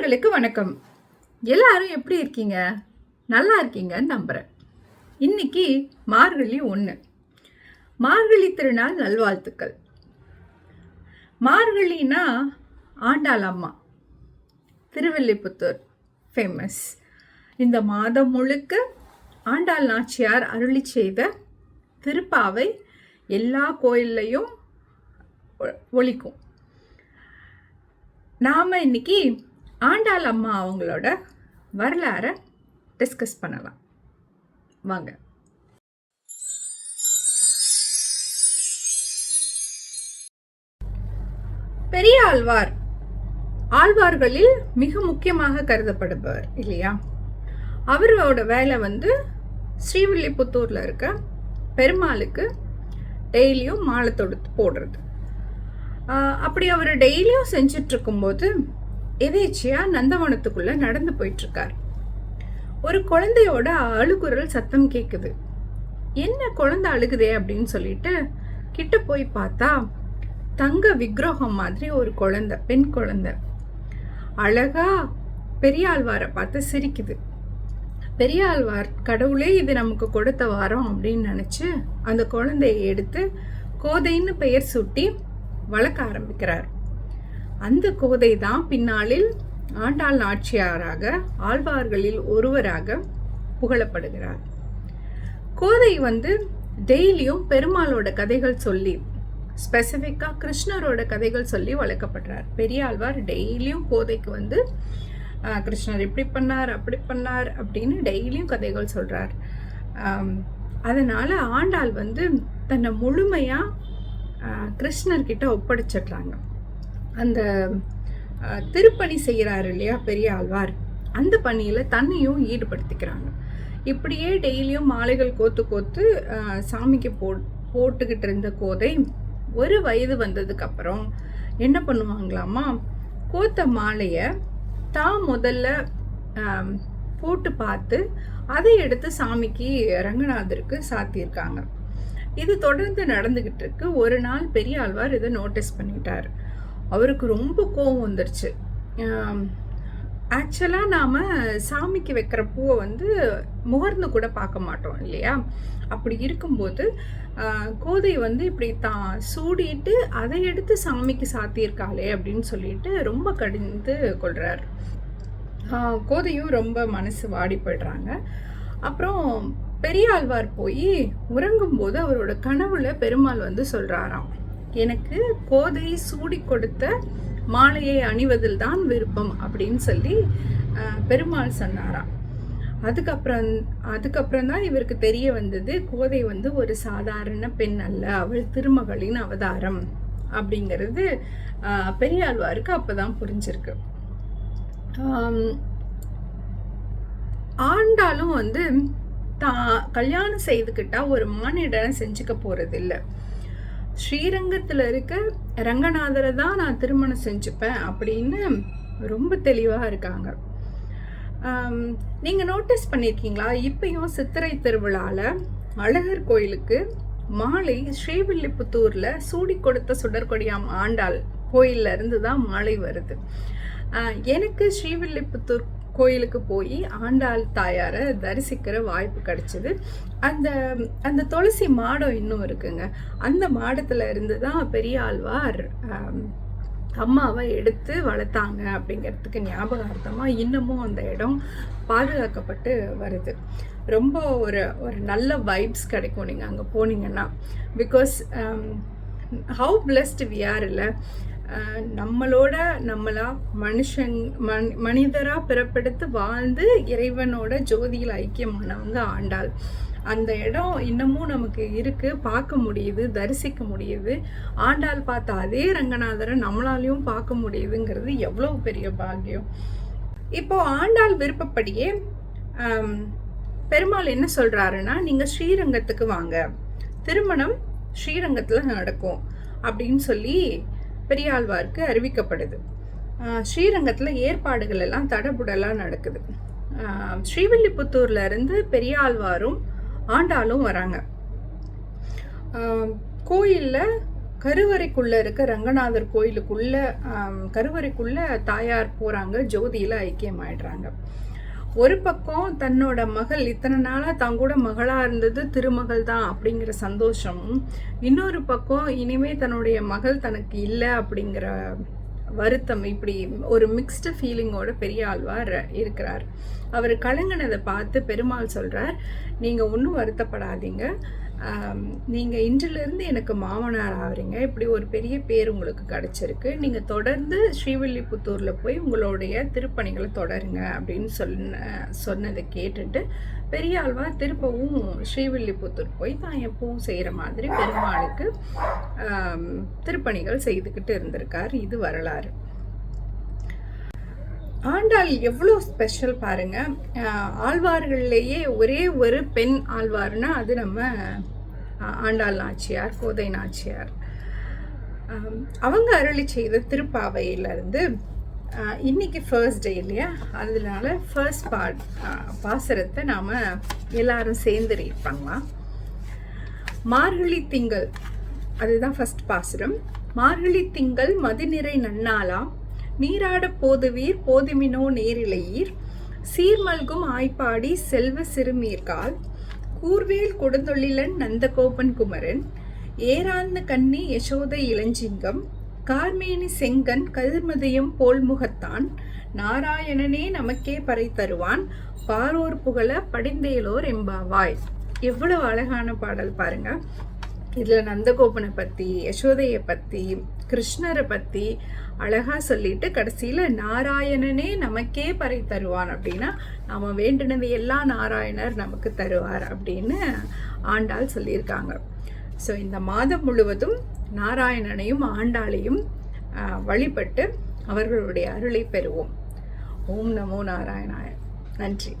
நண்பர்களுக்கு வணக்கம். எல்லாரும் எப்படி இருக்கீங்க? நல்லா இருக்கீங்கன்னு நம்புகிறேன் இன்னைக்கு மார்கழி ஒன்று மார்கழி திருநாள் நல்வாழ்த்துக்கள். மார்கழினா ஆண்டாள் அம்மா. திருவில்லிபுத்தூர் ஃபேமஸ் இந்த மாதம் முழுக்க ஆண்டாள் நாச்சியார் அருளி செய்த திருப்பாவை எல்லா கோயில்லையும் ஒ- நாம் இன்னைக்கு ஆண்டாள் அம்மா அவங்களோட வரலாறை டிஸ்கஸ் பண்ணலாம். வாங்க. பெரிய ஆழ்வார். ஆழ்வார்களில் மிக முக்கியமாக கருதப்படுபவர் இல்லையா? அவரோட வேலை வந்து ஸ்ரீவில்லிபுத்தூரில் இருக்க பெருமாளுக்கு டெய்லியும் மாலை தொடுத்து போடுறது. அப்படி அவர் டெய்லியும் செஞ்சிட்ருக்கும்போது எதேச்சியா நந்தவனத்துக்குள்ள நடந்து போயிட்டு இருக்கார் ஒரு குழந்தையோட அழுகுரல் சத்தம் கேக்குது. என்ன குழந்தை அழுகுதே? அப்படின்னு சொல்லிட்டு கிட்ட போய் பார்த்தா தங்க விக்கிரகம் மாதிரி ஒரு குழந்தை பெண் குழந்தை. அழகா பெரியாழ்வாரை பார்த்து சிரிக்குது. பெரியாழ்வார் கடவுளே இது நமக்கு கொடுத்த வாரம் அப்படின்னு நினச்சி அந்த குழந்தையை எடுத்து கோதைன்னு பெயர் சூட்டி வளர்க்க ஆரம்பிக்கிறார். அந்த கோதை தான் பின்னாளில் ஆண்டாள் நாச்சியாராக ஆழ்வார்களில் ஒருவராக புகழப்படுகிறார். கோதை வந்து டெய்லியும் பெருமாளோட கதைகள் சொல்லி ஸ்பெசிஃபிக்காக கிருஷ்ணரோட கதைகள் சொல்லி வளர்க்கப்படுறார். பெரியாழ்வார் டெய்லியும் கோதைக்கு வந்து கிருஷ்ணர் இப்படி பண்ணார் அப்படி பண்ணார் அப்படின்னு டெய்லியும் கதைகள் சொல்கிறார் அதனால் ஆண்டாள் வந்து தன்னை முழுமையாக கிருஷ்ணர்கிட்ட ஒப்படைச்சிடுறாங்க. அந்த திருப்பணி செய்கிறாரு இல்லையா பெரிய ஆழ்வார். அந்த பணியில் தன்னையும் ஈடுபடுத்திக்கிறாங்க. இப்படியே டெய்லியும் மாலைகள் கோத்து கோத்து சாமிக்கு போ போட்டுக்கிட்டு இருந்த கோதை ஒரு வயது வந்ததுக்கப்புறம் என்ன பண்ணுவாங்களாமா கோத்த மாலையை தான் முதல்ல போட்டு பார்த்து அதை எடுத்து சாமிக்கு ரங்கநாதருக்கு சாத்தியிருக்காங்க. இது தொடர்ந்து நடந்துக்கிட்டு இருக்கு. ஒரு நாள் பெரிய ஆழ்வார் இதை நோட்டீஸ் பண்ணிட்டார். அவருக்கு ரொம்ப கோவம் வந்துருச்சு. ஆக்சுவலாக நாம் சாமிக்கு வைக்கிற பூவை வந்து முகர்ந்து கூட பார்க்க மாட்டோம் இல்லையா? அப்படி இருக்கும்போது கோதை வந்து இப்படி தான் சூடிட்டு அதை எடுத்து சாமிக்கு சாத்தியிருக்காளே அப்படின்னு சொல்லிட்டு ரொம்ப கடிந்து கொள்கிறார் கோதையும் ரொம்ப மனசு வாடிப்படுறாங்க அப்புறம் பெரியாழ்வார் போய் உறங்கும்போது அவரோட கனவுல பெருமாள் வந்து சொல்கிறாராம் எனக்கு கோதை சூடி கொடுத்த மாலையை அணிவதில் தான் விருப்பம் அப்படின்னு சொல்லி பெருமாள் சொன்னாராம். அதுக்கப்புறம் அதுக்கப்புறம் தான் இவருக்கு தெரிய வந்தது கோதை வந்து ஒரு சாதாரண பெண் அல்ல அவள் திருமகளின் அவதாரம் அப்படிங்கிறது பெரியாழ்வாருக்கு பெரியாழ்வாருக்கு அப்பதான் புரிஞ்சிருக்கு. ஆண்டாலும் வந்து தான் கல்யாணம் செய்துக்கிட்டா ஒரு மானிடனை செஞ்சுக்க போறது ஸ்ரீரங்கத்தில் இருக்க ரங்கநாதரை தான் நான் திருமணம் செஞ்சுப்பேன் அப்படின்னு ரொம்ப தெளிவாக இருக்காங்க. நீங்கள் நோட்டீஸ் பண்ணியிருக்கீங்களா இப்பயும் சித்திரை திருவிழாவில் அழகர் கோயிலுக்கு மாலை ஸ்ரீவில்லிபுத்தூரில் சூடி கொடுத்த சுடற்கொடியாம் ஆண்டாள் கோயில்ல இருந்து தான் மாலை வருது. எனக்கு ஸ்ரீவில்லிபுத்தூர் கோயிலுக்கு போய் ஆண்டாள் தாயாரை தரிசிக்கிற வாய்ப்பு கிடைச்சிது. அந்த அந்த துளசி மாடம் இன்னும் இருக்குங்க. அந்த மாடத்துல இருந்து தான் பெரியாழ்வார் அம்மாவை எடுத்து வளர்த்தாங்க அப்படிங்கிறதுக்கு ஞாபகார்த்தமாக இன்னமும் அந்த இடம் பாதுகாக்கப்பட்டு வருது. ரொம்ப ஒரு ஒரு நல்ல வைப்ஸ் கிடைக்கும் நீங்கள் அங்கே போனீங்கன்னா. Because how blessed we are இல்லை. நம்மளோட நம்மளா மனுஷன் மன் மனிதராக பிறப்பெடுத்து வாழ்ந்து இறைவனோட ஜோதியில் ஐக்கியமானவங்க ஆண்டாள். அந்த இடம் இன்னமும் நமக்கு இருக்கு பார்க்க முடியுது தரிசிக்க முடியுது. ஆண்டாள் பார்த்த அதே ரங்கநாதரை நம்மளாலையும் பார்க்க முடியுதுங்கிறது எவ்வளோ பெரிய பாக்கியம். இப்போ ஆண்டாள் விருப்பப்படியே பெருமாள் என்ன சொல்றாருன்னா நீங்க ஸ்ரீரங்கத்துக்கு வாங்க. திருமணம் ஸ்ரீரங்கத்துல நடக்கும். அப்படின்னு சொல்லி பெரியாழ்வாருக்கு அறிவிக்கப்படுது ஸ்ரீரங்கத்தில் ஏற்பாடுகள் எல்லாம் தடபுடலாம் நடக்குது ஸ்ரீவில்லிபுத்தூர்ல இருந்து பெரியாழ்வாரும் ஆண்டாளும் வராங்க. கோயிலில் கருவறைக்குள்ளே இருக்க ரங்கநாதர் கோயிலுக்குள்ள கருவறைக்குள்ளே தாயார் தாயார் ஜோதியில் ஐக்கியம் ஐக்கியமாயிடுறாங்க. ஒரு பக்கம் தன்னோட மகள் இத்தனை நாளாக தான் கூட மகளாக இருந்தது திருமகள் தான் அப்படிங்கிற சந்தோஷம் இன்னொரு பக்கம் இனிமே தன்னுடைய மகள் தனக்கு இல்லை அப்படிங்கிற வருத்தம் இப்படி ஒரு மிக்ஸ்டு ஃபீலிங்கோட பெரிய ஆழ்வார் இருக்கிறார். அவர் கலங்கினதை பார்த்து பெருமாள் சொல்கிறார் நீங்கள் ஒன்றும் வருத்தப்படாதீங்க. நீங்கள் இன்றிலிருந்து எனக்கு மாமனார் ஆகிறீங்க இப்படி ஒரு பெரிய பேர் உங்களுக்கு கிடச்சிருக்கு. நீங்கள் தொடர்ந்து ஸ்ரீவில்லிபுத்தூரில் போய் உங்களுடைய திருப்பணிகளை தொடருங்க அப்படின்னு சொன்ன சொன்னதை கேட்டுட்டு பெரியாழ்வார் திருப்பவும் ஸ்ரீவில்லிபுத்தூர் போய் தான் எப்பவும் செய்கிற மாதிரி பெருமாளுக்கு திருப்பணிகள் செய்துக்கிட்டு இருந்திருக்கார். இது வரலாறு. ஆண்டாள் எவ்வளோ ஸ்பெஷல் பாருங்க. ஆழ்வார்கள்லேயே ஒரே ஒரு பெண் ஆழ்வார்னா அது நம்ம ஆண்டாள் நாச்சியார் கோதை நாச்சியார். அவங்க அருளி செய்த திருப்பாவையிலேருந்து இன்னைக்கு ஃபர்ஸ்ட் டே இல்லையா? அதனால ஃபர்ஸ்ட் பார்ட் பாசரத்தை நாம் எல்லாரும் சேர்ந்து ரீட் பண்ணலாம். மார்கழி திங்கள் அதுதான் ஃபர்ஸ்ட் பாசுரம். மார்கழி திங்கள் மதிநிறை நன்னாளாம். நீராட போதுவீர் போதுமினோ நேரிழையீர். சீர்மல்கும் ஆய்ப்பாடி செல்வ சிறுமீர்கால். கூர்வேல் கொடுந்தொழிலன் நந்தகோபன் குமரன். ஏராந்த கன்னி யசோத இளஞ்சிங்கம். கார்மேனி செங்கன் கதிர்மதியம் போல்முகத்தான். நாராயணனே நமக்கே பறை தருவான். பாரோர் புகழ படிந்தேலோர் எம்பாவாய். எவ்வளவு அழகான பாடல் பாருங்க. இதில் நந்தகோபனை பற்றி யசோதையை பற்றி கிருஷ்ணரை பற்றி அழகாக சொல்லிட்டு கடைசியில் நாராயணனே நமக்கே பறை தருவான் அப்படின்னா நாம் வேண்டினது எல்லாம் நாராயணர் நமக்கு தருவார் அப்படின்னு ஆண்டாள் சொல்லியிருக்காங்க. ஸோ இந்த மாதம் முழுவதும் நாராயணனையும் ஆண்டாளையும் வழிபட்டு அவர்களுடைய அருளை பெறுவோம். ஓம் நமோ நாராயணாய. நன்றி.